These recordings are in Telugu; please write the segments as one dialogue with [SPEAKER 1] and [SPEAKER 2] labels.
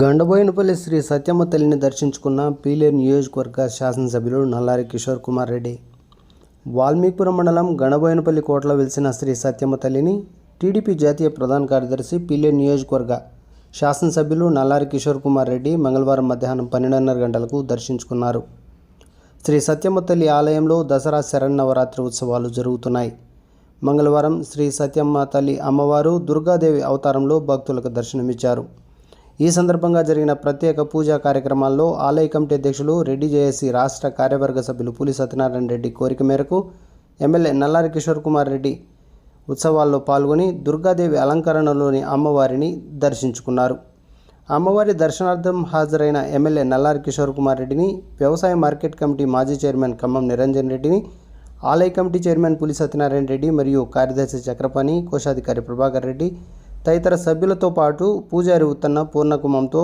[SPEAKER 1] గండబోయినపల్లి శ్రీ సత్యమ్మ తల్లిని దర్శించుకున్న పీలేరు నియోజకవర్గ శాసనసభ్యులు నల్లారి కిషోర్ కుమార్ రెడ్డి. వాల్మీకిపురం మండలం గణబోయినపల్లి కోటలో వెలిసిన శ్రీ సత్యమ్మ తల్లిని టీడీపీ జాతీయ ప్రధాన కార్యదర్శి పీలేరు నియోజకవర్గ శాసనసభ్యులు నల్లారి కిషోర్ కుమార్ రెడ్డి మంగళవారం మధ్యాహ్నం పన్నెండున్నర గంటలకు దర్శించుకున్నారు. శ్రీ సత్యమ్మ తల్లి ఆలయంలో దసరా శరన్నవరాత్రి ఉత్సవాలు జరుగుతున్నాయి. మంగళవారం శ్రీ సత్యమ్మ తల్లి అమ్మవారు దుర్గాదేవి అవతారంలో భక్తులకు దర్శనమిచ్చారు. ఈ సందర్భంగా జరిగిన ప్రత్యేక పూజా కార్యక్రమాల్లో ఆలయ కమిటీ అధ్యక్షులు రెడ్డి జేఏసీ రాష్ట్ర కార్యవర్గ సభ్యులు పులి సత్యనారాయణ రెడ్డి కోరిక మేరకు ఎమ్మెల్యే నల్లారి కిషోర్ కుమార్ రెడ్డి ఉత్సవాల్లో పాల్గొని దుర్గాదేవి అలంకరణలోని అమ్మవారిని దర్శించుకున్నారు. అమ్మవారి దర్శనార్థం హాజరైన ఎమ్మెల్యే నల్లారి కిషోర్ కుమార్ రెడ్డిని వ్యవసాయ మార్కెట్ కమిటీ మాజీ చైర్మన్ ఖమ్మం నిరంజన్ రెడ్డిని ఆలయ కమిటీ చైర్మన్ పులి సత్యనారాయణ రెడ్డి మరియు కార్యదర్శి చక్రపాణి కోశాధికారి ప్రభాకర్ రెడ్డి తదితర సభ్యులతో పాటు పూజారి ఉత్తన్న పూర్ణకుమంతో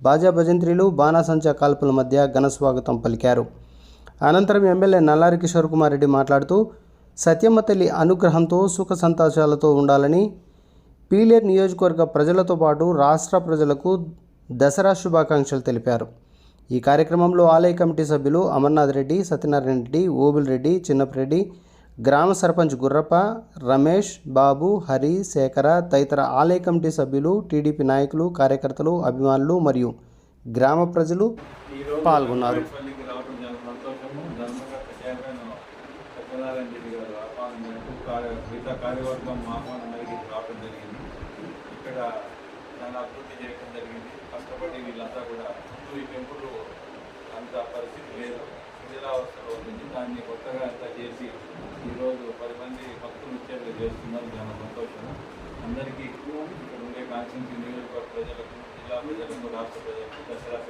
[SPEAKER 1] బాజా భజంత్రీలు బాణాసంచా కాల్పుల మధ్య ఘన స్వాగతం పలికారు. అనంతరం ఎమ్మెల్యే నల్లారి కిషోర్ కుమార్ రెడ్డి మాట్లాడుతూ సత్యమ్మ తల్లి అనుగ్రహంతో సుఖ సంతోషాలతో ఉండాలని పీలేర్ నియోజకవర్గ ప్రజలతో పాటు రాష్ట్ర ప్రజలకు దసరా శుభాకాంక్షలు తెలిపారు. ఈ కార్యక్రమంలో ఆలయ కమిటీ సభ్యులు అమర్నాథ్ రెడ్డి సత్యనారాయణ రెడ్డి ఓబిల్ రెడ్డి చిన్నప్రెడ్డి గ్రామ సర్పంచ్ గుర్రప్ప రమేష్ బాబు హరి శేఖర తదితర ఆలయ కమిటీ సభ్యులు టీడీపీ నాయకులు కార్యకర్తలు అభిమానులు మరియు గ్రామ ప్రజలు పాల్గొన్నారు.
[SPEAKER 2] కష్టపడి వీళ్ళంతా కూడా ఈ టెంపుల్ అంత పరిస్థితి లేదు. శిథిలావస్థలో ఉంది దాన్ని కొత్తగా అంతా చేసి ఈరోజు పది మంది భక్తులు వచ్చేట్లు చేస్తున్నారు. చాలా సంతోషం. అందరికీ ఇక్కడ ఉండే కాన్స్టిట్యూన్సీ నియోజకవర్గ ప్రజలకు జిల్లా ప్రజలకు రాష్ట్ర ప్రజలకు దసరా